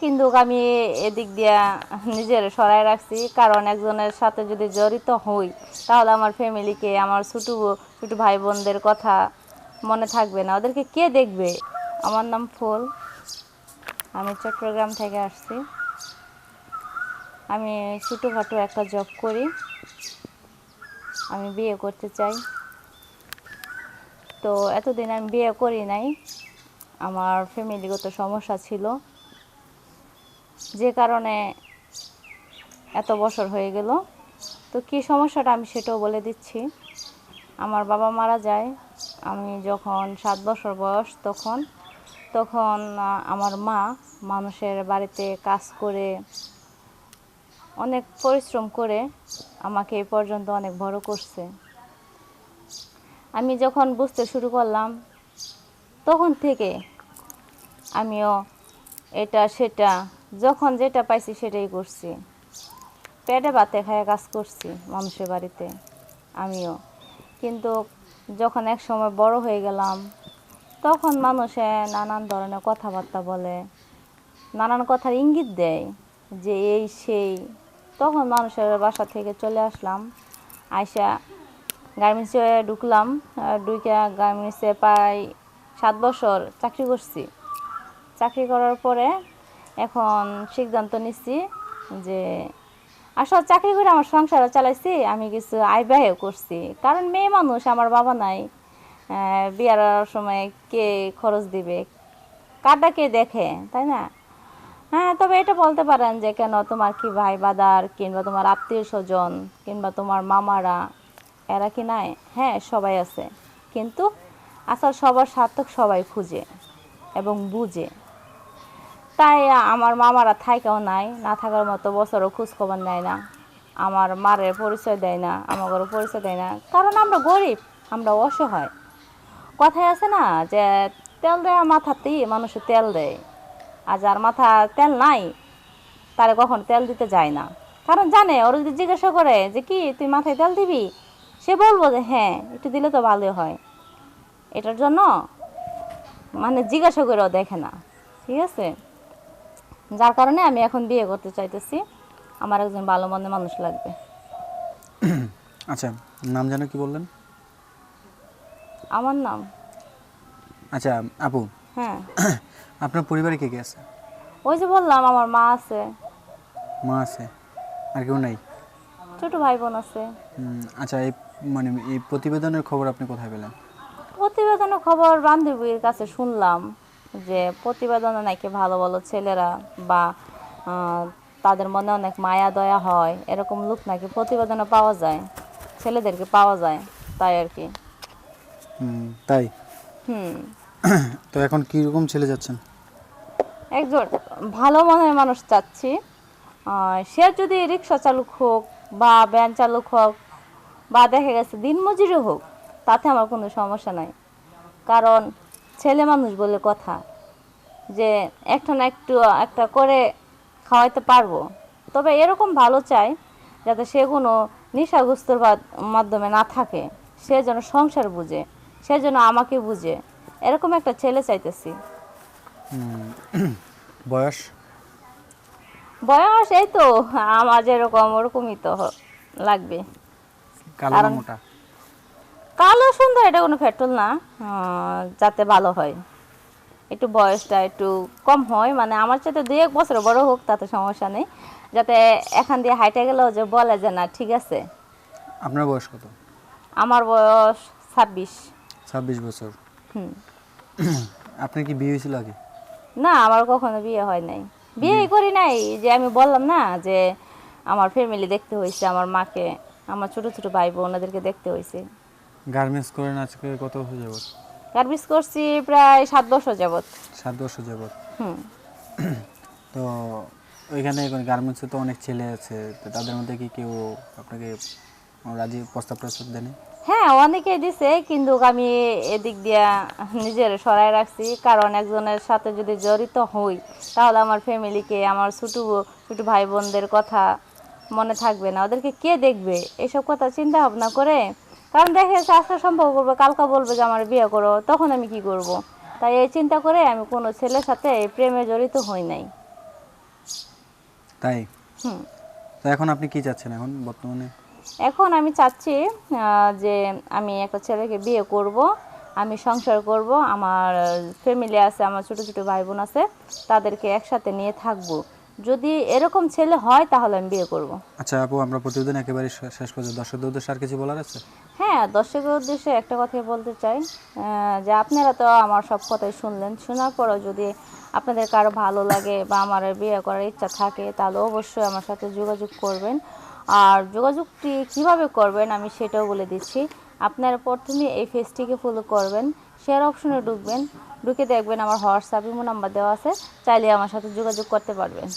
কিন্তু আমি এদিক দিয়া নিজের সরাই রাখছি। কারণ একজনের সাথে যদি জড়িত হই, তাহলে আমার ফ্যামিলিকে, আমার ছোটো ছোটো ভাই বোনদের কথা মনে থাকবে না। ওদেরকে কে দেখবে? আমার নাম ফুল। আমি চট্টগ্রাম থেকে আসছি। আমি ছোটোখাটো একটা জব করি। আমি বিয়ে করতে চাই। তো এতদিন আমি বিয়ে করি নাই। আমার ফ্যামিলিগত সমস্যা ছিল। যে কারণে এত বছর হয়ে গেল। তো কী সমস্যাটা আমি সেটাও বলে দিচ্ছি। আমার বাবা মারা যায়, আমি যখন সাত বছর বয়স তখন তখন আমার মা মানুষের বাড়িতে কাজ করে, অনেক পরিশ্রম করে আমাকে এই পর্যন্ত অনেক বড় করছে। আমি যখন বুঝতে শুরু করলাম, তখন থেকে আমিও এটা সেটা যখন যেটা পাইছি সেটাই করছি। পেটে ভাতে খায় কাজ করছি মানুষের বাড়িতে, আমিও। কিন্তু যখন এক সময় বড় হয়ে গেলাম, তখন মানুষে নানান ধরনের কথাবার্তা বলে, নানান কথার ইঙ্গিত দেয় যে এই সেই। তখন মানুষের বাসা থেকে চলে আসলাম আয়সা গার্মেন্টসে ঢুকলাম ঢুকে গার্মেন্টসে প্রায় সাত বছর চাকরি করছি। চাকরি করার পরে এখন সিদ্ধান্ত নিচ্ছি যে আসলে চাকরি করে আমার সংসারও চালাইছি, আমি কিছু আয় ব্যয় করছি। কারণ মেয়ে মানুষ, আমার বাবা নাই বিয়ার সময় কে খরচ দিবে? কাটা কে দেখে, তাই না? হ্যাঁ তবে এটা বলতে পারেন যে কেন তোমার কি ভাই বাদার কিংবা তোমার আত্মীয় স্বজন কিংবা তোমার মামারা, এরা কি নাই? হ্যাঁ সবাই আছে। কিন্তু আসল সবার সার্থক সবাই খুঁজে এবং বুঝে। তাই আমার মামারা থাইকাও নাই, না থাকার মতো বছরও খোঁজ খবর নেয় না। আমার মারের পরিচয় দেয় না আমাদেরও পরিচয় দেয় না, কারণ আমরা গরিব, আমরা অসহায়। কথায় আছে না যে, তেল দেওয়া মাথাতেই মানুষের তেল দেয়, আর যার মাথা তেল নাই, তারে কখন তেল দিতে যায় না? কারণ জানে, ওর যদি জিজ্ঞাসা করে যে, কি, তুই মাথায় তেল দিবি? সে বলব যে হ্যাঁ একটু দিলে তো ভালো হয়। এটার জন্য মানে জিজ্ঞাসা করেও দেখে না, ঠিক আছে? যার কারণে আমি এখন বিয়ে করতে চাইতেছি। আমার একজন ভালো মন্দ মানুষ লাগবে। আচ্ছা নাম যেন কি বললেন? আমার নাম। আচ্ছা আপু। হ্যাঁ। আপনার পরিবারে কে কে আছে? ওই যে বললাম আমার মা আছে। মা আছে আর কেউ নাই? ছোট ভাই বোন আছে আচ্ছা এই মানে এই প্রতিবেদনের খবর আপনি কোথায় পেলেন? প্রতিবেদনের খবর বান্ধবীর কাছে শুনলাম। যে প্রতিবেদনে নাকি ভালো ভালো ছেলেরা বা তাদের মনে অনেক মায়া দয়া হয় এরকম লোক নাকি প্রতিবেদনে পাওয়া যায় ছেলেদেরকে পাওয়া যায় তাই আর কি। তাই? হুম। তো এখন কি রকম ছেলে যাচ্ছেন? একজন ভালো মনের মানুষ চাচ্ছি সে যদি রিক্সা চালক হোক বা ভ্যান চালক হোক বা দেখা গেছে দিনমজুরি হোক তাতে আমার কোনো সমস্যা নাই। কারণ ছেলে মানুষ বলে কথা যে একটা না একটু একটা করে খাওয়াইতে পারব। তবে এরকম ভালো চাই যাতে সে কোনো নেশাগ্রস্তর মাধ্যমে না থাকে। সে যেন সংসার বুঝে সে যেন আমাকে বুঝে। এরকম একটা ছেলে চাইতেছি। বয়স? বয়স এই তো আমার যেরকম ওরকমই তো লাগবে। কালো মোটা। কালো সুন্দর এটা কোনো পেট্রোল না যাতে ভালো হয়। একটু বয়সটা একটু কম হয় মানে আমার সাথে দুই এক বছর বড় হোক তাতে সমস্যা নেই। যাতে এখান দিয়ে হাইটে গেলেও যে বলে যে না ঠিক আছে। আপনার বয়স কত? আমার বয়স ছাব্বিশ। ছাব্বিশ বছর। হুম। আপনার কি বিয়ে হয়েছিল আগে? না আমার কখনো বিয়ে হয় নাই। বিয়ে? করি নাই যে আমি বললাম না যে আমার ফ্যামিলি দেখতে হয়েছে আমার মাকে আমার ছোট ছোট ভাই বোন ওদেরকে দেখতে হয়েছে। গার্মেন্টস করেন আজকে কত বছর যাবত গার্মেন্টস করছি প্রায় সাত বছর যাবত সাত বছর যাবত হুম। তো ওইখানে গার্মেন্টসে তো অনেক ছেলে আছে তো তাদের মধ্যে কি কেউ আপনাকে রাজি প্রস্তাব প্রস্তাব দেয়নি? হ্যাঁ অনেকে দিছে কিন্তু আমি এদিক দিয়া নিজের সরাই রাখছি কারণ একজনের সাথে যদি জড়িত হই তাহলে আমার ফ্যামিলিকে আমার ছোটো ছোটো ভাই বোনদের কথা মনে থাকবে না। ওদেরকে কে দেখবে? এসব কথা চিন্তা ভাবনা করে কারণ দেখে যাচ্ছে আজকে সম্ভব করবে কালকা বলবে যে আমার বিয়ে করো তখন আমি কি করব। তাই এই চিন্তা করে আমি কোনো ছেলের সাথে প্রেমে জড়িত হই নাই। তাই? হুম। তো এখন আপনি কি চাচ্ছেন এখন বর্তমানে? এখন আমি চাচ্ছি যে আমি একটা ছেলেকে বিয়ে করব আমি সংসার করব আমার ফ্যামিলি আছে আমার ছোট ছোট ভাই বোন আছে তাদেরকে একসাথে নিয়ে থাকব। যদি এরকম ছেলে হয় তাহলে আমি বিয়ে করব। আচ্ছা আপু আমরা প্রতিদিন একেবারে শেষ পর্যন্ত। দর্শকদের উদ্দেশ্যে আর কিছু বলার আছে? হ্যাঁ দর্শকের উদ্দেশ্যে একটা কথাই বলতে চাই যে আপনারা তো আমার সব কথাই শুনলেন। শোনার পরও যদি আপনাদের কারও ভালো লাগে বা আমার বিয়ে করার ইচ্ছা থাকে, তাহলে অবশ্যই আমার সাথে যোগাযোগ করবেন। আর যোগাযোগটি কীভাবে করবেন আমি সেটাও বলে দিচ্ছি। আপনারা প্রথমে এই ফেসটিকে ফলো করবেন শেয়ার অপশনে ঢুকবেন, ঢুকে দেখবেন আমার হোয়াটসঅ্যাপ ইমো নাম্বার দেওয়া আছে, চাইলে আমার সাথে যোগাযোগ করতে পারবেন।